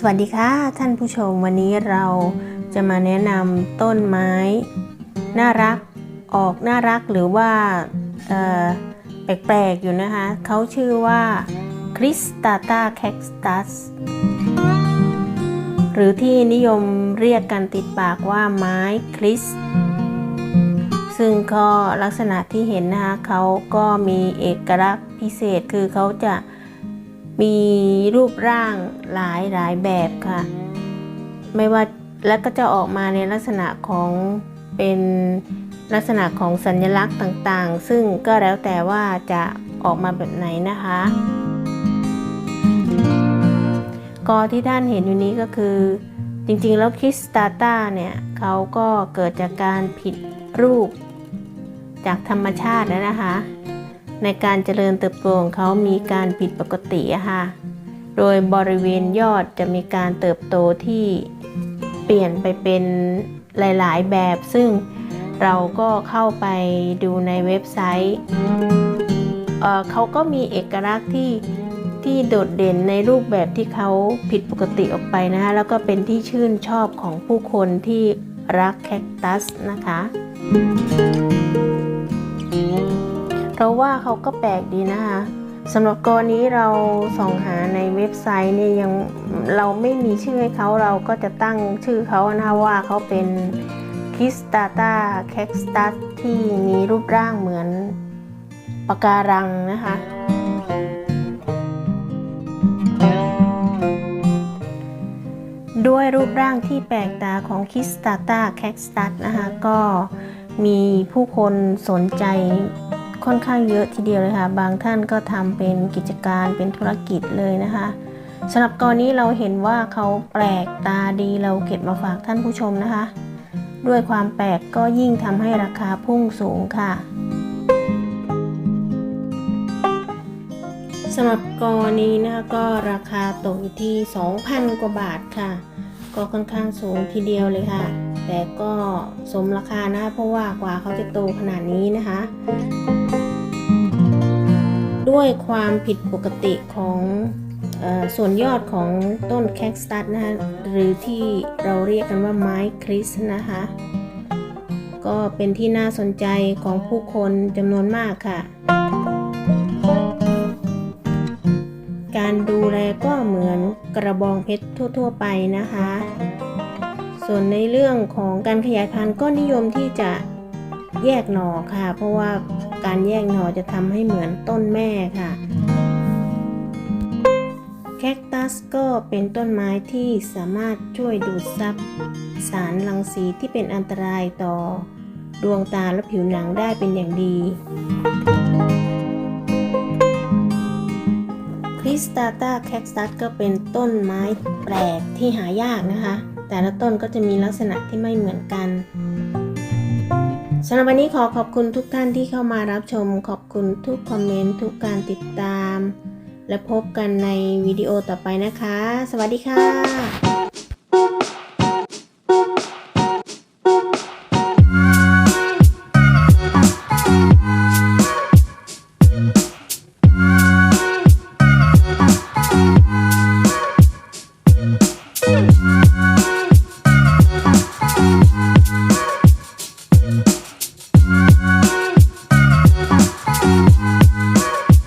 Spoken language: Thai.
สวัสดีค่ะท่านผู้ชมวันนี้เราจะมาแนะนำต้นไม้ น่ารักออกน่ารักหรือว่าแปลกๆอยู่นะคะเขาชื่อว่าคริสตาตาแคคตัสหรือที่นิยมเรียกกันติดปากว่าไม้คริส ซึ่งก็ลักษณะที่เห็นนะคะเขาก็มีเอกลักษณ์พิเศษคือเขาจะ มีรูปร่างหลายหลายแบบค่ะ ไม่ว่าแล้วก็จะออกมาในลักษณะของเป็นลักษณะของสัญลักษณ์ต่างๆ ซึ่งก็แล้วแต่ว่าจะออกมาแบบไหนนะคะ กอที่ท่านเห็นอยู่นี้ก็คือ จริงๆแล้วคริสตาตาเนี่ยเขาก็เกิดจากการผิดรูปจากธรรมชาตินะคะ ในการเจริญเติบโตของเขามีการผิดปกติค่ะ โดยบริเวณยอดจะมีการเติบโตที่เปลี่ยนไปเป็นหลาย ๆ แบบ ซึ่งเราก็เข้าไปดูในเว็บไซต์เเขาก็มีเอกลักษณ์ที่ที่โดดเด่นในรูปแบบที่เขาผิดปกติออกไปนะคะแล้วก็เป็นที่ชื่นชอบของผู้คนที่รักแคคตัสนะคะ เพราะว่าเขาก็แปลกดีนะคะสำหรับกรณีเราส่องหาในเว็บไซต์เนี่ยยังเราไม่มีชื่อให้เขาเราก็จะตั้งชื่อเขานะคะว่าเขาเป็นคิสตาตาแคคสตัสที่มีรูปร่างเหมือนปะการังนะคะด้วยรูปร่างที่แปลกตาของคิสตาตาแคคสตัสนะคะก็มีผู้คนสนใจ ค่อนข้างเยอะทีเดียวเลยค่ะ บางท่านก็ทำเป็นกิจการเป็นธุรกิจเลยนะคะสำหรับกรณีเราเห็นว่าเขาแปลกตาดีเราเก็บมาฝากท่านผู้ชมนะคะ ด้วยความแปลกก็ยิ่งทำให้ราคาพุ่งสูงค่ะสำหรับกรณีนะคะก็ราคาตกอยู่ที่ 2,000 กว่าบาทค่ะ ก็ค่อนข้างสูงทีเดียวเลยค่ะ แต่ก็สมราคานะคะเพราะว่ากว่าเขาจะโตขนาดนี้นะคะ ด้วยความผิดปกติของออส่วนยอดของต้นแคคตัสนะคะหรือที่เราเรียกกันว่าไม้คริสนะคะ ก็เป็นที่น่าสนใจของผู้คนจำนวนมากค่ะ การดูแลก็เหมือนกระบองเพชรทั่ว ๆ ไปนะคะ ส่วนในเรื่องของการขยายพันธุ์ก็นิยมที่จะแยกหน่อค่ะ เพราะว่า การแยกหน่อจะทำให้เหมือนต้นแม่ค่ะ แคคตัสก็เป็นต้นไม้ที่สามารถช่วยดูดซับสารรังสีที่เป็นอันตรายต่อ ดวงตาและผิวหนังได้เป็นอย่างดีคริสตาตาแคคตัสก็เป็นต้นไม้แปลกที่หายากนะคะ แต่ละต้นก็จะมีลักษณะที่ไม่เหมือนกัน สำหรับวันนี้ขอขอบคุณทุกท่านที่เข้ามารับชม ขอบคุณทุกคอมเมนต์ทุกการติดตาม และพบกันในวิดีโอต่อไปนะคะ สวัสดีค่ะ